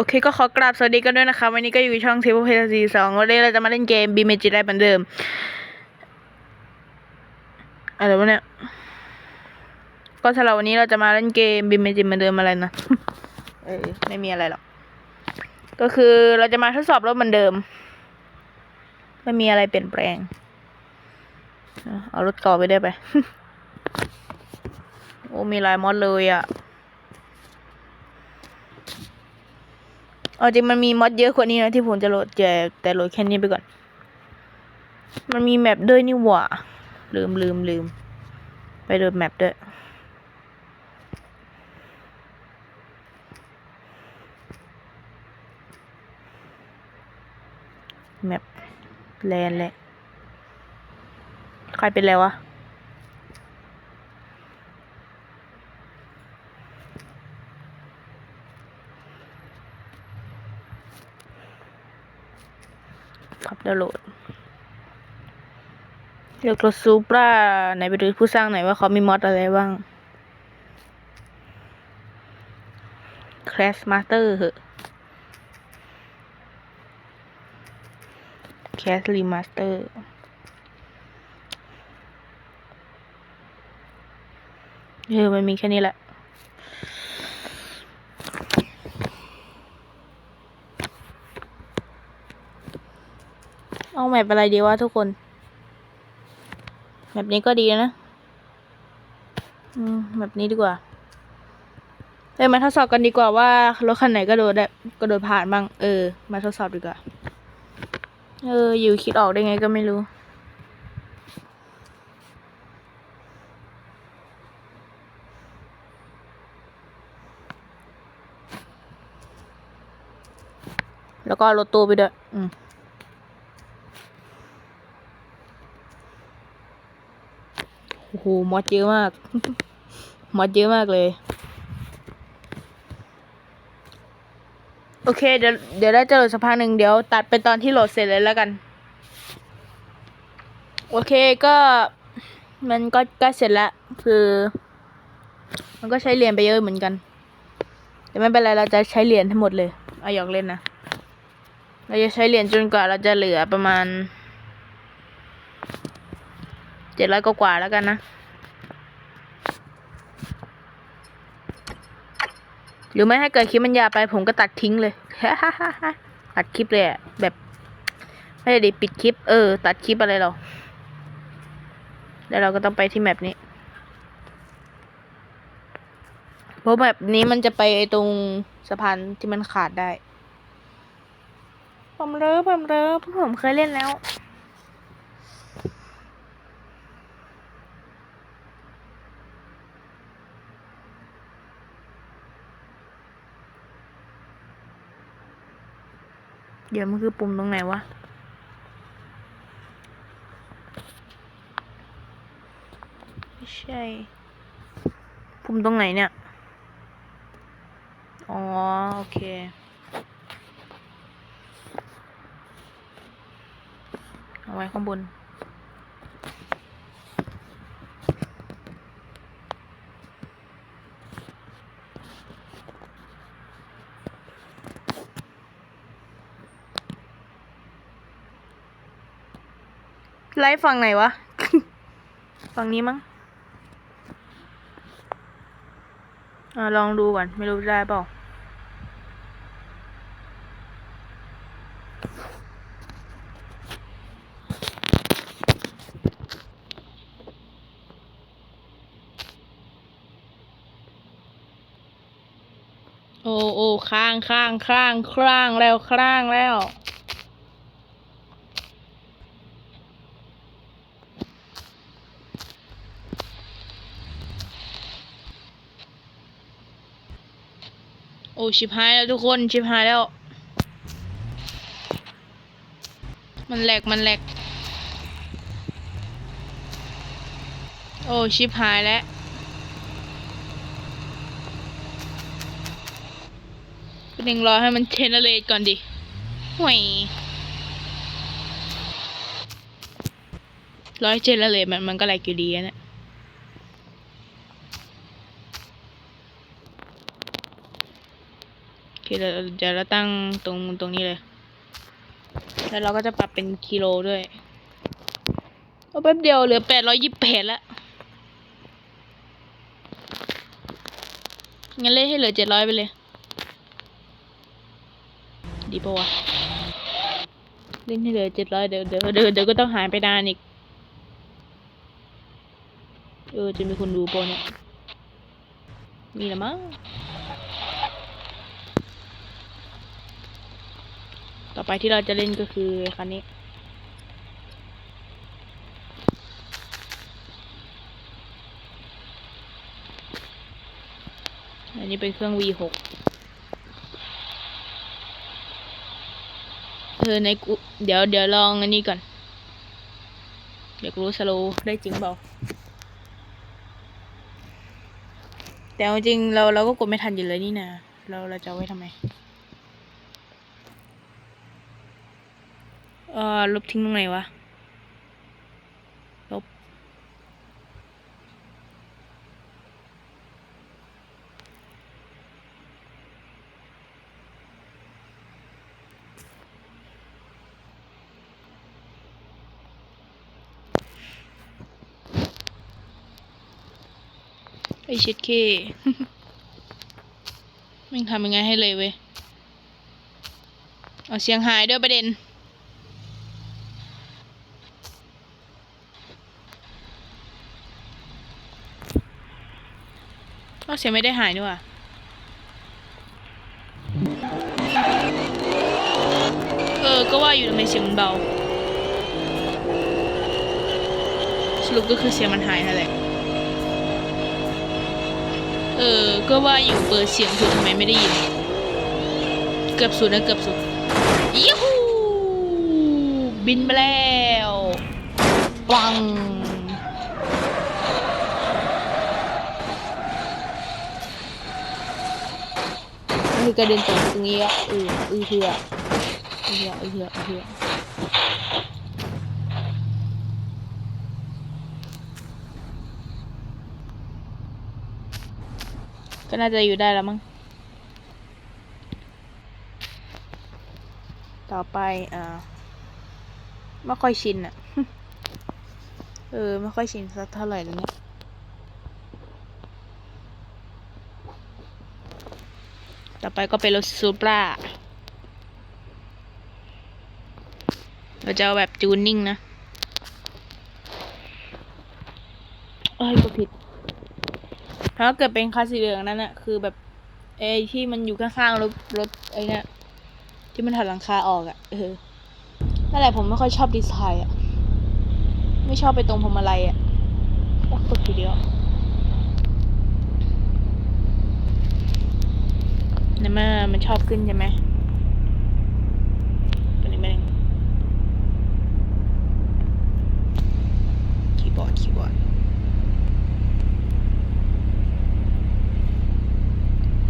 โอเคก็ขอกราบสวัสดีกันด้วยนะคะ วันนี้ก็อยู่ช่องเทปเพลซีสองวันนี้เราจะมาเล่นเกมบีเมจิได้เหมือนเดิม อะไรวะเนี่ย ก็สำหรับวันนี้เราจะมาเล่นเกมบีเมจิเหมือนเดิมอะไรนะเออไม่มีอะไรหรอก ก็คือเราจะมาทดสอบรถเหมือนเดิม ไม่มีอะไรเปลี่ยนแปลง เอารถเก่าไปได้ไป โอ้มีลายมอดเลยอะ เอาจริงมันมีมอดเยอะกว่านี้นะที่ผมจะโหลดแต่แต่โหลดแค่นี้ไปก่อน มันมีแมปด้วยนี่หว่า ลืมลืมลืม ไปโหลดแมปด้วยแมปแลนแหละ ใครเป็นแล้ววะ ดาวน์โหลดเลือกรถซูปราไหนไปดูผู้สร้างหน่อยว่าเขามีมอดอะไรบ้าง Crash Master เหอะ Crash Remaster เออมันมีแค่นี้แหละ เอาแมปอะไรดีวะทุกคนแบบนี้ก็ดีนะอืมแบบนี้ดีกว่าเอ้ยมาทดสอบกันดีกว่าว่ารถคันไหนก็โดดได้ก็โดดผ่านบ้าง เออ มาทดสอบดีกว่า เออ อยู่คิดออกได้ไงก็ไม่รู้ แล้วก็รถตู้ไปด้วย อืม โอ้โหมอดเยอะมาก มอดเยอะมากเลย โอเค เดี๋ยวเดี๋ยวได้จะโหลดสักพักหนึ่งเดี๋ยวตัดไปตอนที่โหลดเสร็จเลยแล้วกัน โอเคก็มันก็ใกล้เสร็จแล้วคือ มันก็ใช้เหรียญไปเยอะเหมือนกันแต่ไม่เป็นไรเราจะใช้เหรียญทั้งหมดเลยเอาหยอกเล่นนะเราจะใช้เหรียญจนกว่าเราจะเหลือประมาณ จ็ดร้อยกว่าแล้วกันนะ หรือไม่ให้เกิดคลิปมันยาไปผมก็ตัดทิ้งเลยตัดคลิปเลยแบบ ไม่ได้ปิดคลิป เออ ตัดคลิปอะไรเรา แล้วเราก็ต้องไปที่แมปนี้เพราะแมปนี้มันจะไปตรงสะพานที่มันขาดได้ ผมเลิฟผมเลิฟผมเคยเล่นแล้ว เดี๋ยวมันคือปุ่มตรงไหนวะ ไม่ใช่ ปุ่มตรงไหนเนี่ย อ๋อ โอเคเอาไว้ข้างบน ไลฟ์ฝั่งไหนวะ ฝั่งนี้มั้งอลองดูก่อน ไม่รู้ได้เปล่าโอ้โอ้ข้างข้างข้างข้างแล้วข้างแล้ว อ้ชิบหายแล้วทุกคนชิบหายแล้ว มันแหลกมันแหลก โอ้ชิบหายแล้วก็ดึงรอให้มันเทนเรตก่อนดิห่วยร้อยเจนเรตมันมันก็แหลกอยู่ดีอะ เนี่ยโอเคเดี๋ยวเดี๋ยวเราตั้งตรงตรงนี้เลย แล้วเราก็จะปรับเป็นกิโลด้วยเอาแป๊บเดียวเหลือแปดร้อยยี่สิบแปดละงั้นเล่นให้เหลือเจ็ดร้อยไปเลย ดีปะวะ เล่นให้เหลือเจ็ดร้อยเดี๋ยวเดี๋ยวเดี๋ยวเดี๋ยวก็ต้องหายไปนานอีก เออ จะมีคนดูปะเนี่ย มีละมั้ง ต่อไปที่เราจะเล่นก็คือคันนี้ อันนี้เป็นเครื่อง V6 เธอในกูเดี๋ยวเดี๋ยวลองอันนี้ก่อน เดี๋ยวกูรู้สโลได้จริงเปล่าแต่จริงเราเราก็กดไม่ทันอยู่เลยนี่นะเราเราจะไว้ทำไม เอ่อลบทิ้งตรงไหนวะ ลบ ไอชิดเคม่งทำยังไงให้เลยเว้ย เอาเสียงหายด้วยประเด็น ก็เสียงไม่ได้หายนี่หว่าเออ ก็ว่าอยู่ทำไมเสียงมันเบา สรุปก็คือเสียงมันหายนั่นแหละ เออ ก็ว่าอยู่เปิดเสียงคือทำไมไม่ได้ยิน เกือบสุดนะเกือบสุดยูฮูบินไปแล้วปัง คือกระเด็นตกตรงนี้อะเออเออเหือเออเหือเออเหือเออเหือก็น่าจะอยู่ได้แล้วมั้ง ต่อไปอ่าไม่ค่อยชินอะเออ ไม่ค่อยชินสักเท่าไหร่แล้วเนี่ย ต่อไปก็เป็นรถซูปราเราจะเอาแบบจูนนิ่งนะเอ้ยก็ผิด ถ้าเกิดเป็นคัสสีเหลืองนั่นน่ะคือแบบไอ้ที่มันอยู่ข้างๆรถรถไอ้เนี่ยที่มันถอดหลังคาออกอะ่ะเออนั่นแหละผมไม่ค่อยชอบดีไซน์อะ่ะ ไม่ชอบไปตรงพวงมาลัยอะ่ะโอ้กดผิดเดียว ในเมื่อมันชอบขึ้นใช่ไหมตัวนี้ไม่ได้คีย์บอร์ดคีย์บอร์ด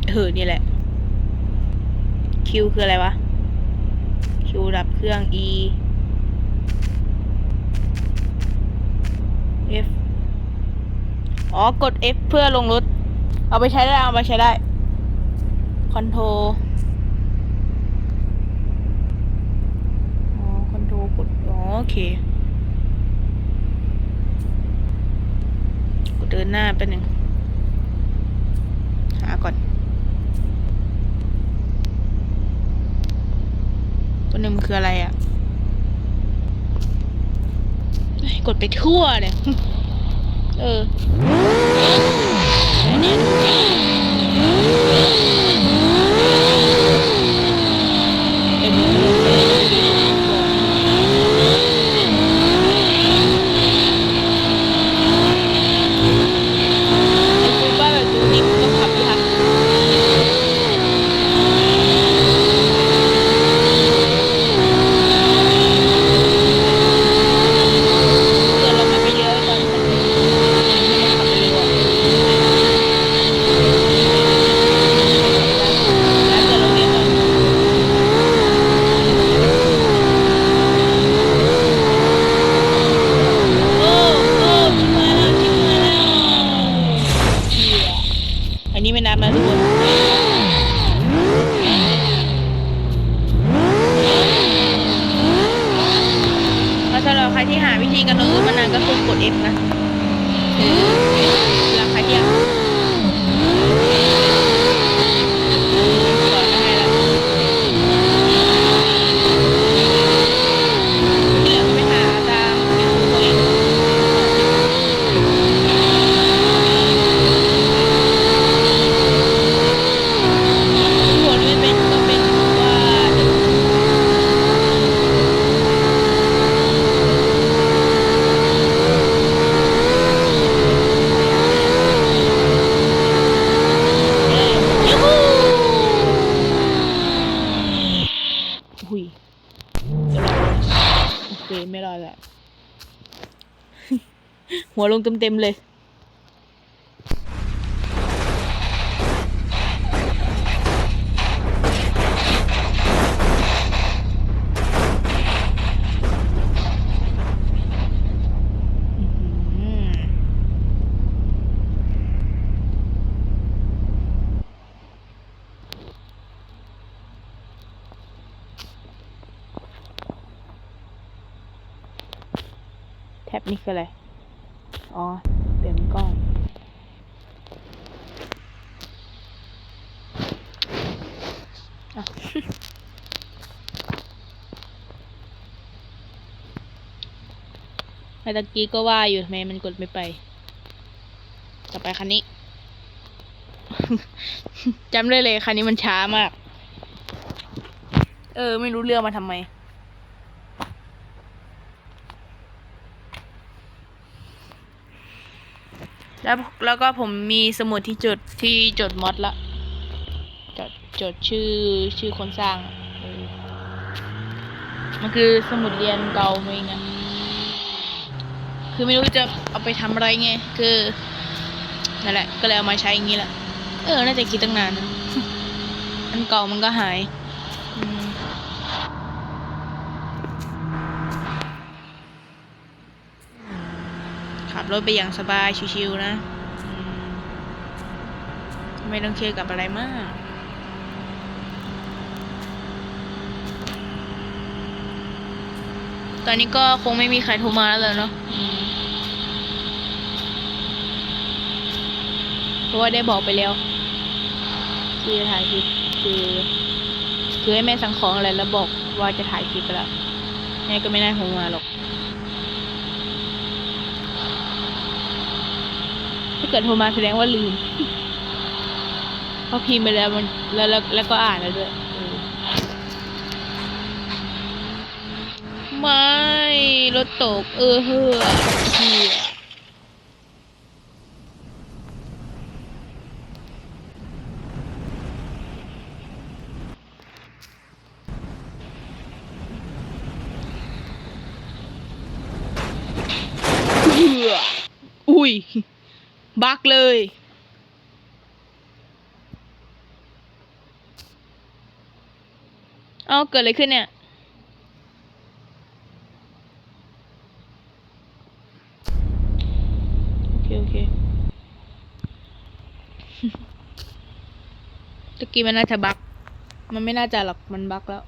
เออนี่แหละ Q คืออะไรวะ Q ดับเครื่อง E F อ๋อ กด F เพื่อลงรถ เอาไปใช้ได้ เอาไปใช้ได้ คอนโทรอ๋อคอนโทรกดอ๋อโอเค กดเดินหน้าไปหนึ่งหาก่อน ตัวหนึ่งคืออะไรอะ่ะกดไปทั่วเนี่ย เออ หัวลงเต็มๆเลย แท็บนี่คืออะไร อ๋อ เปลี่ยนกล้องไอ้ตะกี้ก็ว่าอยู่ทำไมมันกดไม่ไป ต่อไปคันนี้จำได้เลยคันนี้มันช้ามาก เออ ไม่รู้เรื่องมาทำไม แล้วแล้วก็ผมมีสมุดที่จดที่จดมอดละจดจดชื่อชื่อคนสร้างมันคือสมุดเรียนเก่าเองอะคือไม่รู้จะเอาไปทำอะไรไงคือนั่นแหละก็เลยเอามาใช้อย่างนี้แหละเออน่าจะคิดตั้งนานอันเก่ามันก็หายอืมขับ รถไปอย่างสบายชิวๆนะอืมไม่ต้องเครียดกับอะไรมากตอนนี้ก็คงไม่มีใครโทรมาแล้วเลยเนาะอืมเพราะว่าได้บอกไปแล้วที่จะถ่ายคลิปคือคือให้แม่สั่งของอะไรแล้วบอกว่าจะถ่ายคลิปไปแล้วแม่ก็ไม่น่าโทรมาหรอก ถ้า เกิดโทรมาแสดงว่าลืมเพราพิมพ์ไปแล้วมันแล้วแล้วแล้วก็อ่านแล้วด้วยไม่รถตกเออเฮ้อเฮียเหืออุ้ย บักเลย เอาเกิดอะไรขึ้นเนี่ย โอเค โอเค ตะกี้มันน่าจะบัก มันไม่น่าจะหรอก มันบักแล้ว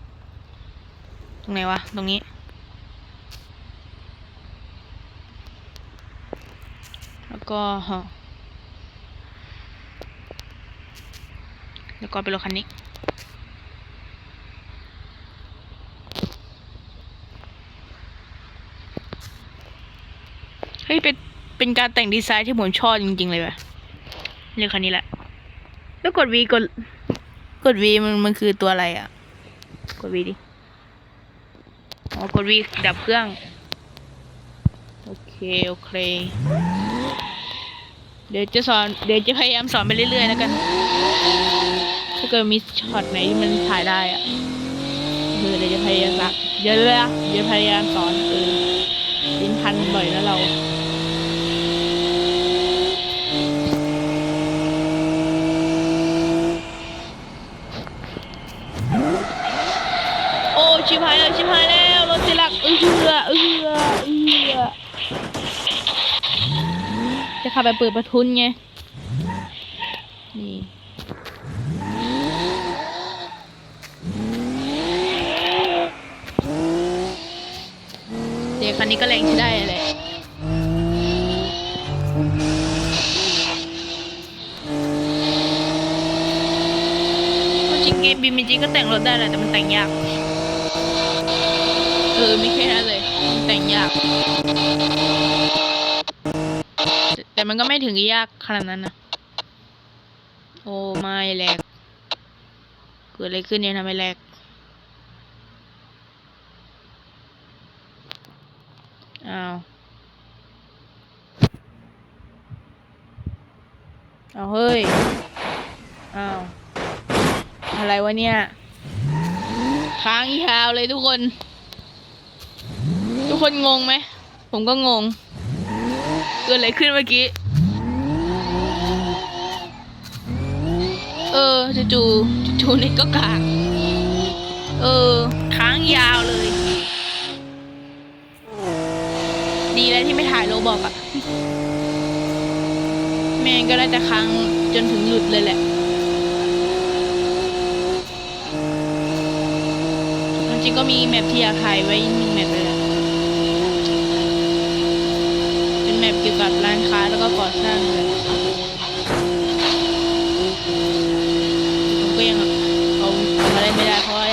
ตรงไหนวะ ตรงนี้แล้วก็ฮะ แล้วก็ไปรถคันนี้เฮ้ยเป็นเป็นการแต่งดีไซน์ที่ผมชอบจริง ๆ เลยว่ะเรื่องคันนี้แหละ แล้วกด V กด กด V มันมันคือตัวอะไรอะ กด V ดิอ๋อกด V ดับเครื่อง โอเค โอเค เดี๋ยวจะสอน เดี๋ยวจะพยายามสอนไปเรื่อยๆแล้วกันถ้า เกิดมีช็อตไหนที่มันถ่ายได้อะเออเดี๋ยวจะพยายามสักเดี๋ยวเลยอะเดี๋ยวพยายามสอนเออลิ้นพันบ่อยนะเราโอ้ชิบหายแล้วชิบหายแล้วรถเสียหลักเอือเอือเออเออจะขับไปเปิดประทุนไง ได้แหละแต่มันแต่งยาก เออไม่แค่นั้นเลย แต่งยาก แต่มันก็ไม่ถึงยากขนาดนั้นนะโอ้ไม่แหลกเกิดอะไรขึ้นเนี่ยทำไมแหลกอ้าวเอาเฮ้ย อ้าว อะไรวะเนี่ย ค้างยาวเลยทุกคน ทุกคนงงไหม ผมก็งง เกิดอะไรขึ้นเมื่อกี้ เออจู่ๆจู่ๆน็ตก็กากเออ ค้างยาวเลย ดีแล้วที่ไม่ถ่ายโรบอกอะแม่งก็น่าจะค้างจนถึงหลุดเลยแหละ จริงก็มีแมปที่อยากถ่ายไว้หนึ่งแมปเลยเป็นแมปเกี่ยวกับร้านค้าแล้วก็ก่อสร้างเลยผมก็ยังเอาทำอะไรไม่ได้เพราะว่า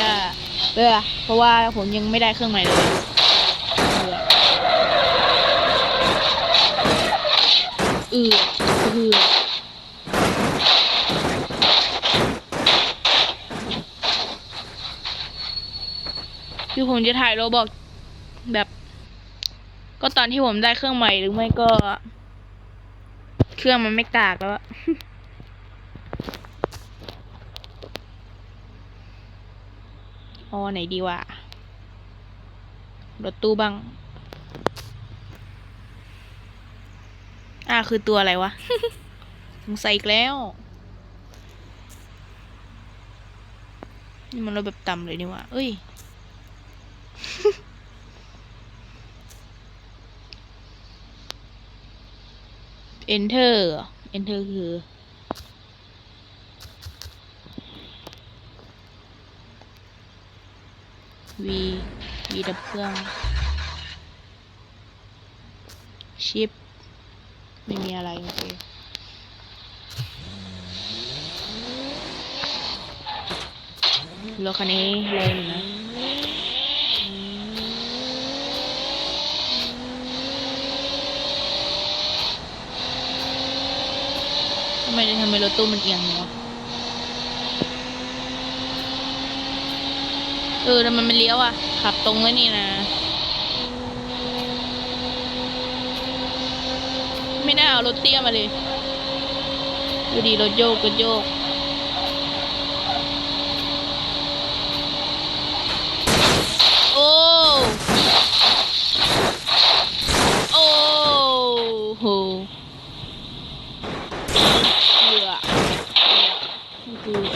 เออเพราะว่าผมยังไม่ได้เครื่องใหม่เลยเออเออ คือผมจะถ่ายโรบอกแบบ ก็ตอนที่ผมได้เครื่องใหม่หรือไม่ก็ เครื่องมันไม่กากแล้วอ๋อไหนดีวะรถตู้บ้าง อ่าคือตัวอะไรวะสงสัยอีกแล้ว นี่มันรถแบบต่ำเลยนี่วะเอ้ย enter เหรอ enter คือ v v ดับเครื่องชิปไม่มีอะไรโอเครถคันนี้เลยนะ ทำไมทำไมรถตู้มันเอียงเนาะเออทำไมมันเลี้ยวอะ ขับตรงแล้วนี่นะ ไม่น่าเอารถเตี้ยมาเลย ดูดีรถโยกรถโยก โอ้ โอ้โห เบื่อเบื่อ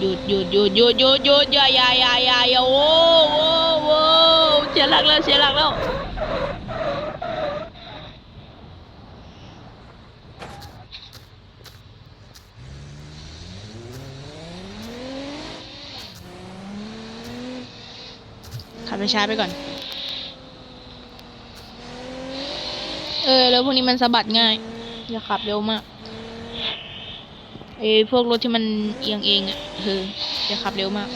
หยุดหยุดหยุดหยุดหยุดหยุดอย่าอย่าอย่าอย่าอย่าโว้โว้โว้เสียหลักแล้วเสียหลักแล้วขับไปช้าไปก่อน เออ แล้วพวกนี้มันสะบัดง่าย อย่าขับเร็วมาก ไอ้พวกรถที่มันเอียงเองอะเอออย่าขับเร็วมาก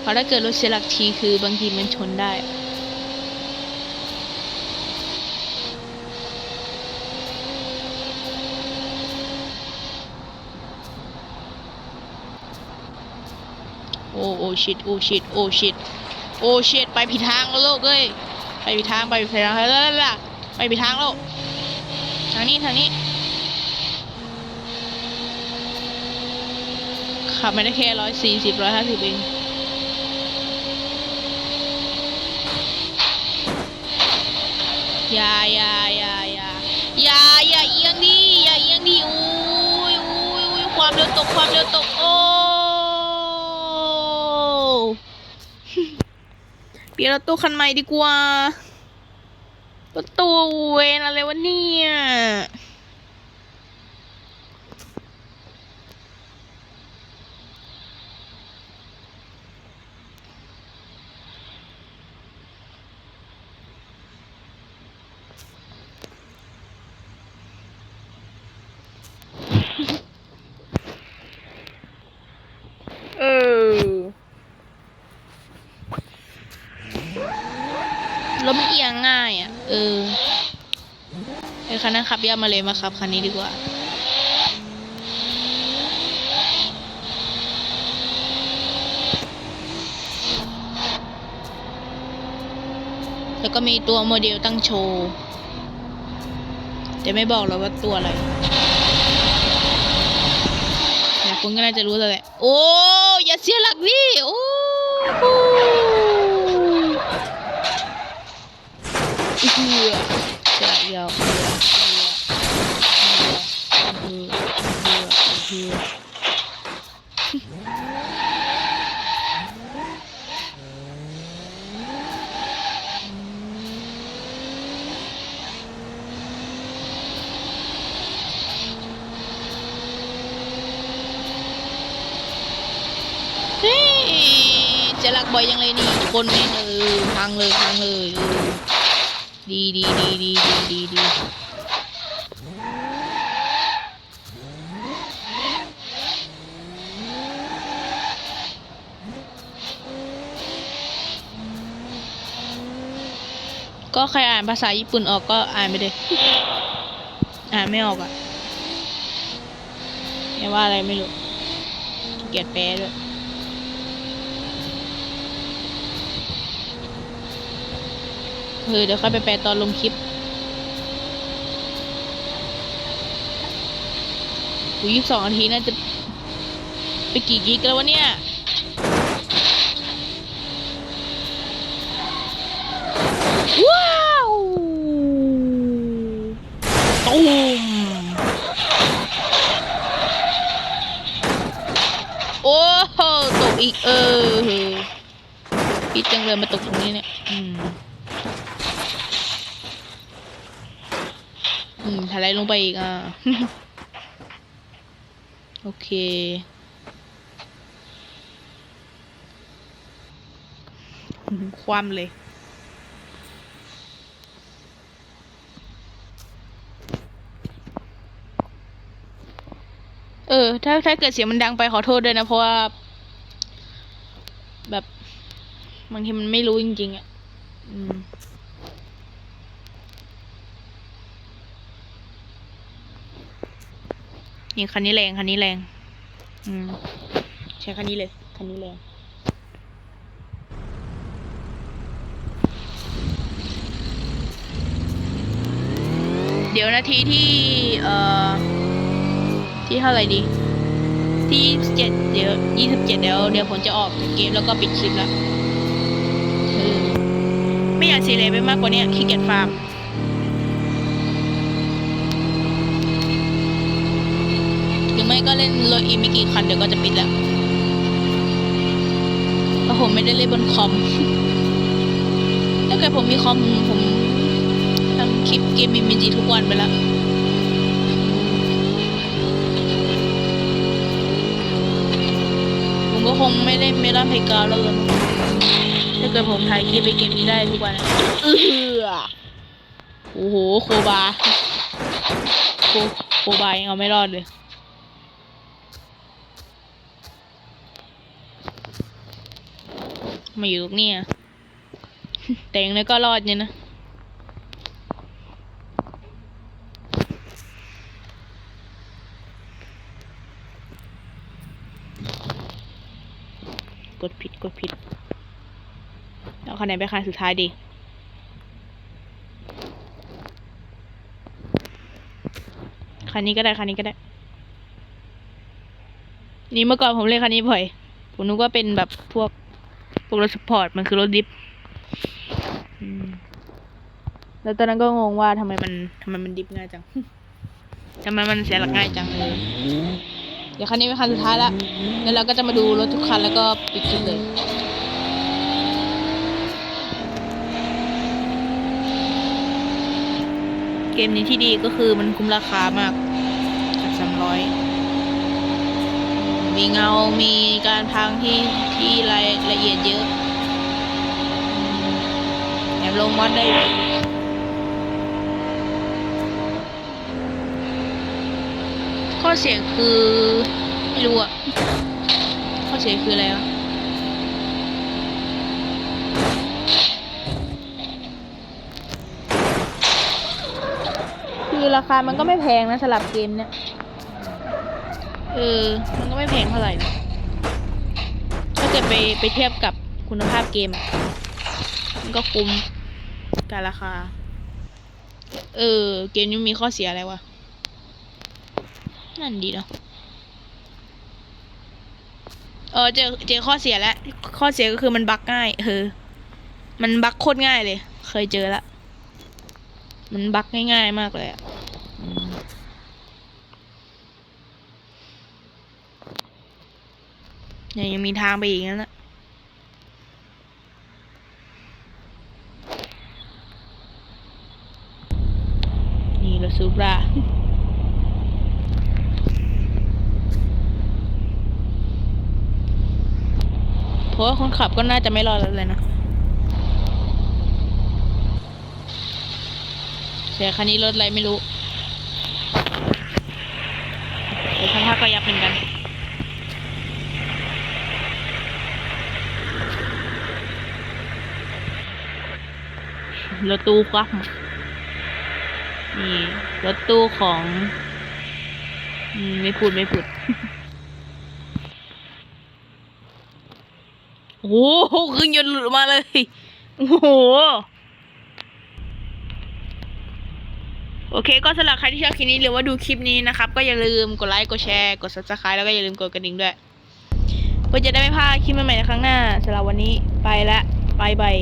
เพราะถ้าเกิดรถเสียหลักทีคือบางทีมันชนได้โอ้โอ้ชิดโอ้ชิดโอ้ชิดโอ้ชิดไปผิดทางแล้วลูกเอ้ยไปผิดทางไปผิดทางแล้วล่ะล่ะไปผิดทางแล้วทางนี้ทางนี้ ขับมาได้แค่ร้อยสี่สิบร้อยห้าสิบเองอย่าอย่าอย่าอย่าอย่าอย่าเอียงดิอย่าเอีนี่อุ้ยอุ้ยอุ้ยความเร็วตกความเร็วตกโอ้เปลี่ยนรถตู้คันใหม่ดีกว่ารถตู้เวนอะไรวะเนี่ย เออ รถมันเอียงง่ายอะ เออเออคันนั้นขับยามาเลยมาขับคันนี้ดีกว่าแล้วก็มีตัวโมเดลตั้งโชว์ แต่ไม่บอกหรอกว่าตัวอะไรแต่คุณก็น่าจะรู้แล้วแหละ โอ้ อย่าเสียหลักดิ โอ้โหเอือเสียหลักยาวเอือเอือเอือเอือเอือเฮ้ยเสียหลักบ่อยยังเลยนี่คนนี่เออพังเลยพังเลย ดีดีดีดีดีดีดีก็ใครอ่านภาษาญี่ปุ่นออกก็อ่านไปเลย อ่านไม่ออกอะแปลว่าอะไรไม่รู้ เกียจแปลด้วย เออเดี๋ยวค่อยไปแปลตอนลงคลิปหูยี่สิบสองนาทีน่าจะ ไปกี่กิกแล้ววะเนี่ย ว้าวตูมโอ้โหตกอีกเออพี่จังเลยมาตกตรงนี้เนี่ย อืม อืมถ ลงไปอีกอะ โอเค ความเลย เออ ถ้าถ้าเกิดเสียงมันดังไปขอโทษด้วยนะ เพราะว่า แบบบางทีมันไม่รู้จริงๆอะ อืม นี่คันนี้แรงคันนี้แรง อืมใช้คันนี้เลยคันนี้แรงเดี๋ยวนาทีที่เอ่อที่เท่าไหร่ดี ที่ยี่สิบเจ็ดเดี๋ยวยี่สิบเจ็ดเดี๋ยวเดี๋ยวผมจะออกจากเกมแล้วก็ปิดคลิปแล้วเออไม่อยากเสียเลยไปมากกว่านี้ขี้เกียจฟาร์ม ห รือไม่ก็เล่นรถอีกไม่กี่คันเดี๋ยวก็จะปิดแล้วเพราะผมไม่ได้เล่นบนคอม ถ้าเกิดผมมีคอมผมทำคลิปเกมมิมิจีทุกวันไปแล้วผมก็คงไม่ได้เมล่าเพกาแล้วเลยถ้าเกิดผมถ่ายคลิปไปเกมนี้ได้ทุกวันเออโอ้โห โคบา โคโคบายังเอาไม่รอดเลย มาอยู่ตรงนี้อะแต่อย่างน้ก็รอดเนี่ยนะกดผิดกดผิดเอาคะแนนไปคันสุดท้ายดีคันนี้ก็ได้คันนี้ก็ได้ นี่เมื่อก่อนผมเล่นคันนี้บ่อย ผมนึกว่าเป็นแบบพวก พวกรถสปอร์ตมันคือรถดิฟอืมแล้วตอนนั้นก็งงว่าทำไมมันทำไมมันดิฟง่ายจังทำไมมันเสียหลักง่ายจังเลยเดี๋ยวคันนี้เป็นคันสุดท้ายแล้วแล้วเราก็จะมาดูรถทุกคันแล้วก็ปิดคลิปเลยเกมนี้ที่ดีก็คือมันคุ้มราคามากจากสามร้อย มีเงา มีการพังที่ที่รายละเอียดเยอะแถมลงมอดได้ข้อเสียคือ ไม่รู้อะข้อเสียคืออะไรวะคือราคามันก็ไม่แพงนะสำหรับเกมเนี้ย เออ มันก็ไม่แพงเท่าไหร่นะถ้าเกิดไปไปเทียบกับคุณภาพเกม มันก็คุ้มกับราคา เออ เกมนี้มีข้อเสียอะไรวะ นั่นดีเนาะเออเจอเจอข้อเสียแล้ว ข้อเสียก็คือมันบั๊กง่ายเออมันบั๊กโคตรง่ายเลย เคยเจอละ มันบั๊กง่ายๆมากเลยอะอืม เนี่ยยังมีทางไปอีกนั่นแหละนี่รถซูปราเพราะว่าคนขับก็น่าจะไม่รอดแล้วเลยนะเสียคันนี้รถอะไรไม่รู้เดี๋ยวข้างหน้าก็ยับเหมือนกัน รถตู้ควักนี่รถตู้ของไม่พูดไม่พูดโอ้โหเครื่องยนต์หลุดมาเลย โอ้โห โอเค ก็สำหรับใครที่ชอบคลิปนี้หรือว่าดูคลิปนี้นะครับ ก็อย่าลืมกดไลค์ กดแชร์ กด subscribe แล้วก็อย่าลืมกดกระดิ่งด้วย เพื่อจะได้ไม่พลาดคลิปใหม่ๆในครั้งหน้าสำหรับวันนี้ไปละบายบาย